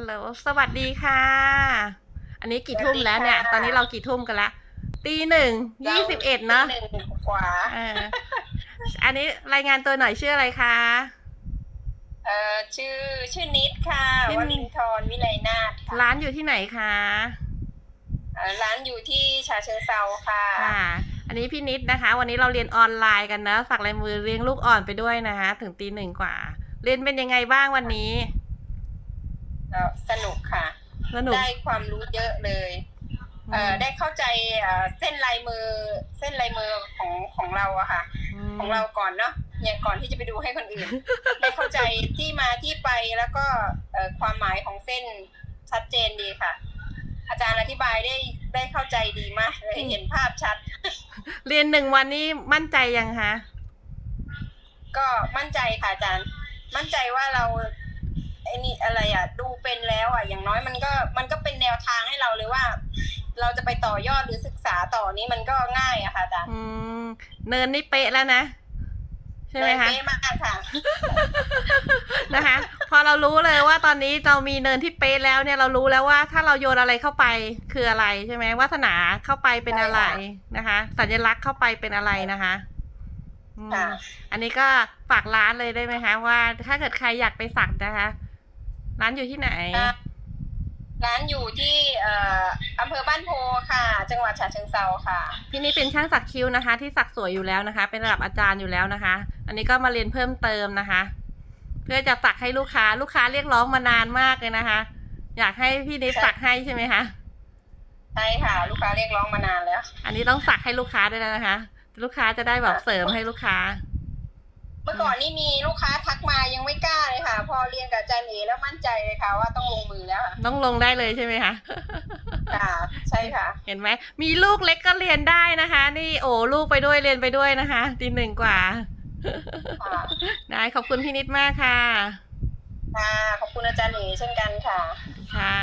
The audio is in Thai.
ฮัลโหล สวัสดีค่ะ อันนี้กี่ทุ่มแล้วเนี่ยสวัสดีค่ะตอนนี้เรากี่ทุ่มกันละ ตีหนึ่ง ยี่สิบเอ็ดเนาะหนึ่งกว่าเอออันนี้รายงานตัวหน่อยชื่ออะไรคะ เอ่อ ชื่อ ชื่อนิดค่ะชื่อวนิดลินทรวิไลนาถค่ะร้านอยู่ที่ไหนคะเอ่อร้านอยู่ที่ชาเชิงเซาค่ะค่ะอันนี้พี่นิดนะคะ วันนี้เราเรียนออนไลน์กันนะ สักลายมือเลี้ยงลูกอ่อนไปด้วยนะคะ ถึงตีหนึ่งกว่า เรียนเป็นยังไงบ้างวันนี้เอ่อ สนุกค่ะ สนุก ได้ความรู้เยอะเลยเอ่อได้เข้าใจเอ่อเส้นลายมือเส้นลายมือของของเราอะค่ะมของเราก่อนเนาะเนี่ยก่อนที่จะไปดูให้คนอื่น ได้เข้าใจที่มาที่ไปแล้วก็เอ่อความหมายของเส้นชัดเจนดีค่ะ อาจารย์อธิบายได้ได้เข้าใจดีมากเลยเห็นภาพชัด เรียนหนึ่งวันนี้มั่นใจยังคะก็มั่นใจค่ะอาจารย์ มั่นใจว่าเรา ไอ้นี่อะไรอะ ดูเป็นแล้วอะ อย่างน้อยมันก็มันก็เป็นแนวทางให้เราเลยว่า เราจะไปต่อยอดหรือศึกษาต่อนี้มันก็ง่ายอะค่ะอาจารย์อืมเนินนี่เป๊ะแล้วนะใช่ไหมคะเป๊ะมากค่ะ นะคะ พอเรารู้เลยว่าตอนนี้เรามีเนินที่เป๊ะแล้วเนี่ยเรารู้แล้วว่าถ้าเราโยนอะไรเข้าไปคืออะไรใช่ไหมวาสนาเข้าไปเป็นอะไรนะคะ สัญลักษณ์เข้าไปเป็นอะไรนะคะอืมค่ะอันนี้ก็ฝากร้านเลยได้ไหมคะ ว่าถ้าเกิดใครอยากไปสักนะคะ ร้านอยู่ที่ไหนอะร้านอยู่ที่เอ่ออำเภอบ้านโพค่ะ จังหวัดฉะเชิงเซาค่ะ พี่นี่เป็นช่างสักคิ้วนะคะ ที่สักสวยอยู่แล้วนะคะ เป็นระดับอาจารย์อยู่แล้วนะคะ อันนี้ก็มาเรียนเพิ่มเติมนะคะ เพื่อจะสักให้ลูกค้า ลูกค้าเรียกร้องมานานมากเลยนะคะ อยากให้พี่นิดสักให้ใช่ไหมคะใช่ค่ะ ลูกค้าเรียกร้องมานานแล้ว อันนี้ต้องสักให้ลูกค้าด้วยนะคะ ลูกค้าจะได้แบบเสริมให้ลูกค้า เมื่อก่อนนี่มีลูกค้าทักมายังไม่กล้าเลยค่ะ พอเรียนกับอาจารย์เอแล้วมั่นใจเลยค่ะ ว่าต้องลงมือแล้วค่ะต้องลงได้เลยใช่ไหมคะค่ะใช่ค่ะ เห็นไหมมีลูกเล็กก็เรียนได้นะคะ นี่โอ้ลูกไปด้วยเรียนไปด้วยนะคะตีหนึ่งกว่าค่ะได้ขอบคุณพี่นิดมากค่ะค่ะขอบคุณอาจารย์เอเช่นกันค่ะ ค่ะ